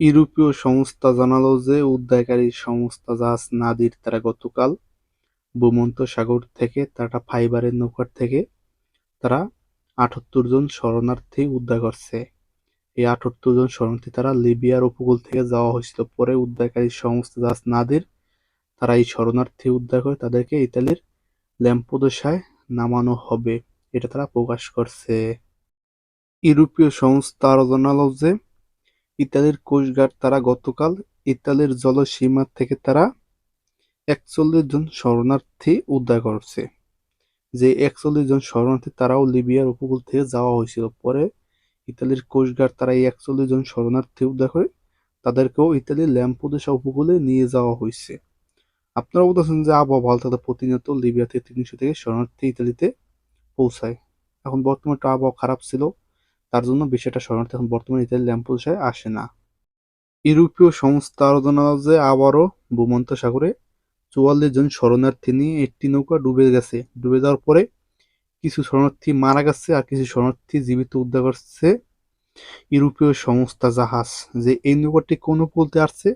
ইউরোপীয় সংস্থা জানালো যে, উদ্ধারকারী সংস্থা জাহাজ নাদির তারা গতকাল ভূমধ্যসাগর থেকে তারা ফাইবারের নৌকার থেকে তারা আটাত্তর জন শরণার্থী উদ্ধার করছে। এই আটাত্তর জন শরণার্থী তারা লিবিয়ার উপকূল থেকে যাওয়া হয়েছিল। পরে উদ্ধারকারী সংস্থা জাহাজ নাদির তারা এই শরণার্থী উদ্ধার করে তাদেরকে ইতালির ল্যাম্পোদোসায় নামানো হবে। এটা তারা প্রকাশ করছে। ইউরোপীয় সংস্থা আরও জানালো যে ইতালির কোস্টগার্ড তারা গতকাল ইতালির জলসীমা থেকে তারা একচল্লিশ জন শরণার্থী উদ্ধার করছে। যে একচল্লিশ জন শরণার্থী তারাও লিবিয়ার উপকূল থেকে যাওয়া হয়েছিল। পরে ইতালির কোস্টগার্ড তারা এই একচল্লিশ জন শরণার্থী উদ্ধার করে তাদেরকেও ইতালির ল্যাম্পোদেশা উপকূলে নিয়ে যাওয়া হয়েছে। আপনারা বলতেছেন যে আবহাওয়া ভালো থাকলে প্রতিনিয়ত লিবিয়া থেকে তিনশো থেকে শরণার্থী ইতালিতে পৌঁছায়। এখন বর্তমানে আবহাওয়া খারাপ ছিল। তার জন্য বিষয়টা শরণার্থী এখন বর্তমানে ইতালির ল্যাম্পোদেশায় আসে না। ইউরোপীয় সংস্থা যে আবারও ভূমধ্যসাগরে চুয়াল্লিশ জন শরণার্থী নিয়ে একটি নৌকা ডুবে গেছে। ডুবে যাওয়ার পরে কিছু শরণার্থী মারা গেছে আর কিছু শরণার্থী জীবিত উদ্ধার করছে ইউরোপীয় সংস্থা জাহাজ। যে এই নৌকাটি কোন উপকূলতে আসছে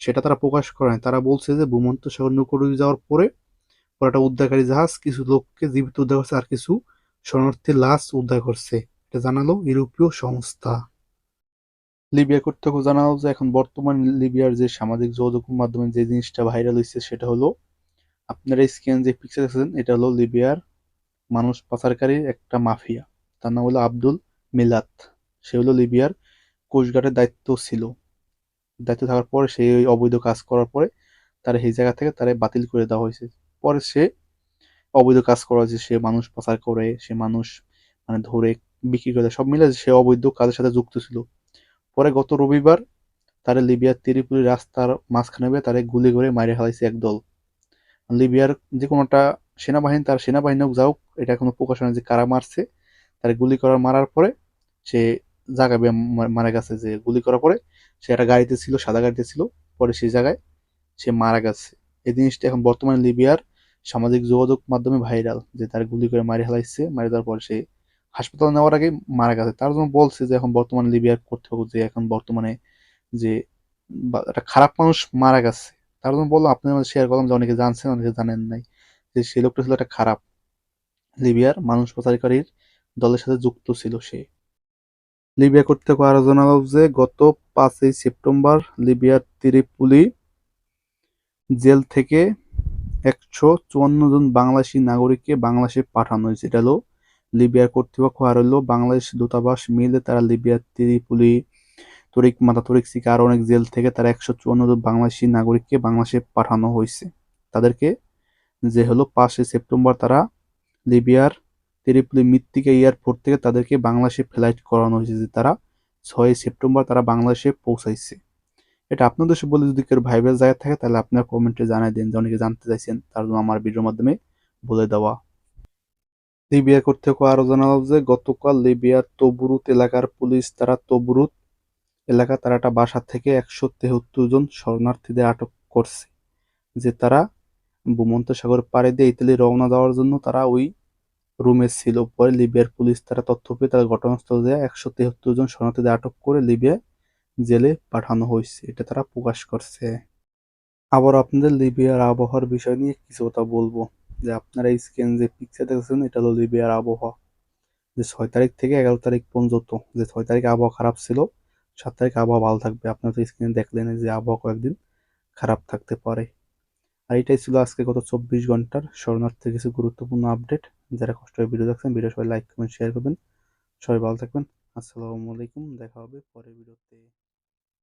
সেটা তারা প্রকাশ করে নাই। তারা বলছে যে ভূমন্ত সাগর নৌকা ডুবে যাওয়ার পরে পরে একটা উদ্ধারকারী জাহাজ কিছু লোককে জীবিত উদ্ধার করছে আর কিছু শরণার্থী লাশ উদ্ধার করছে। জানালো ইউরোপীয় সংস্থা। লিবিয়া কর্তৃপক্ষ জানালো যে এখন বর্তমান লিবিয়ার যে সামাজিক যোগাযোগ মাধ্যমে যে জিনিসটা ভাইরাল হয়েছে সেটা হলো আপনারা স্ক্যান যে পিকচার দেখছেন এটা হলো লিবিয়ার মানুষ পাচারকারী একটা মাফিয়া। তার নাম হলো আব্দুল মিলাত। সে হলো লিবিয়ার কোস্টগার্ডের দায়িত্ব ছিল। দায়িত্ব থাকার পরে সে ওই অবৈধ কাজ করার পরে তার এই জায়গা থেকে তারা বাতিল করে দেওয়া হয়েছে। পরে সে অবৈধ কাজ করা হয়েছে সে মানুষ পাচার করে, সে মানুষ মানে ধরে বিক্রি করে সব মিলে সে অবৈধ কাজের সাথে যুক্ত ছিল। পরে গত রবিবার তারা লিবিয়ার তিরিপুলি রাস্তার মাঝখানে তারে গুলি করে মারে ফেলাইছে একদল লিবিয়ার যে কোনো একটা সেনাবাহিনী, তার সেনাবাহিনী হোক যাওক এটা কোনো প্রকাশ হয় যে কারা মারছে। তার গুলি করার মারার পরে সে জায়গায় মারা গেছে যে গুলি করার পরে সে একটা গাড়িতে ছিল, সাদা গাড়িতে ছিল। পরে সেই জায়গায় সে মারা গেছে। এই জিনিসটা এখন বর্তমানে লিবিয়ার সামাজিক যোগাযোগ মাধ্যমে ভাইরাল যে তার গুলি করে মারি ফেলাইছে। মারি দেওয়ার পর সে হাসপাতালে নেওয়ার আগে মারা গেছে। তার জন্য বলছে যে, এখন বর্তমানে লিবিয়ার কর্তৃপক্ষ যে, এখন বর্তমানে যে একটা খারাপ মানুষ মারা গেছে। তার জন্য বলল আপনার মধ্যে শেয়ার করলাম যে, অনেকে জানছেন, অনেকে জানেন নাই যে, সে লোকটা ছিল একটা খারাপ লিবিয়ার মানুষ পাচারকারীর দলের সাথে যুক্ত ছিল সে। লিবিয়া কর্তৃপক্ষ আরও জানালো যে, গত পাঁচই সেপ্টেম্বর লিবিয়ার ত্রিপুলি জেল থেকে একশো চুয়ান্ন জন বাংলাদেশি নাগরিককে বাংলাদেশে পাঠানো হয়েছে। এটা হলো লিবিয়ার কর্তৃপক্ষ আর হলো বাংলাদেশ দূতাবাস মিলে তারা লিবিয়ার ত্রিপুলি, তরিক, মাতা তরিক সিকা আর অনেক জেল থেকে তারা একশো চুয়ান্ন জন বাংলাদেশি নাগরিককে বাংলাদেশে পাঠানো হয়েছে। তাদেরকে যে হলো পাঁচই সেপ্টেম্বর তারা লিবিয়ার ত্রিপুলি মৃত্তিকা এয়ারপোর্ট থেকে তাদেরকে বাংলাদেশে ফ্লাইট করানো হয়েছে, যে তারা ছয়ই সেপ্টেম্বর তারা বাংলাদেশে পৌঁছাইছে। এটা আপনাদের বলে যদি কেউ ভাইবেল জায়গা থাকে, তাহলে আপনার কমেন্টে জানাই দিন যে অনেকে জানতে চাইছেন, তার জন্য আমার ভিডিওর মাধ্যমে বলে দেওয়া লিবিয়া কর্তৃপক্ষ আরও জানাল যে, গতকাল লিবিয়ার তবুরুত এলাকার পুলিশ তারা তবুরুত এলাকা তারা একটা বাসা থেকে একশো তেহত্তর জন শরণার্থীদের আটক করছে, যে তারা ভূমধ্যসাগর পাড়ে দিয়ে ইতালি রওনা দেওয়ার জন্য তারা ওই রুমে ছিল। পরে লিবিয়ার পুলিশ তারা তথ্য পেয়ে তারা ঘটনাস্থলে যায়, একশো তেহত্তর জন শরণার্থীদের আটক করে লিবিয়া জেলে পাঠানো হয়েছে। এটা তারা প্রকাশ করছে। আবার আপনাদের লিবিয়ার আবহাওয়ার বিষয় নিয়ে কিছু কথা বলব। যে আপনারা এই স্ক্যান যে পিকচার দেখছেন এটা হলো লিবিয়ার আবহাওয়া। যে ছয় তারিখ থেকে এগারো তারিখ পর্যন্ত, যে ছয় তারিখ আবহাওয়া খারাপ ছিল, সাত তারিখ আবহাওয়া ভালো থাকবে। আপনারা তো স্ক্রিনে দেখলেন যে আবহাওয়া কয়েকদিন, খারাপ থাকতে পারে। আর এটাই ছিল আজকে গত চব্বিশ ঘণ্টার শরণার্থীর কিছু গুরুত্বপূর্ণ আপডেট যারা কষ্ট হয়ে ভিডিও দেখছেন ভিডিও সবাই লাইক কমেন্ট শেয়ার করবেন। সবাই ভালো থাকবেন। আসসালামু আলাইকুম, দেখা হবে পরের ভিডিওতে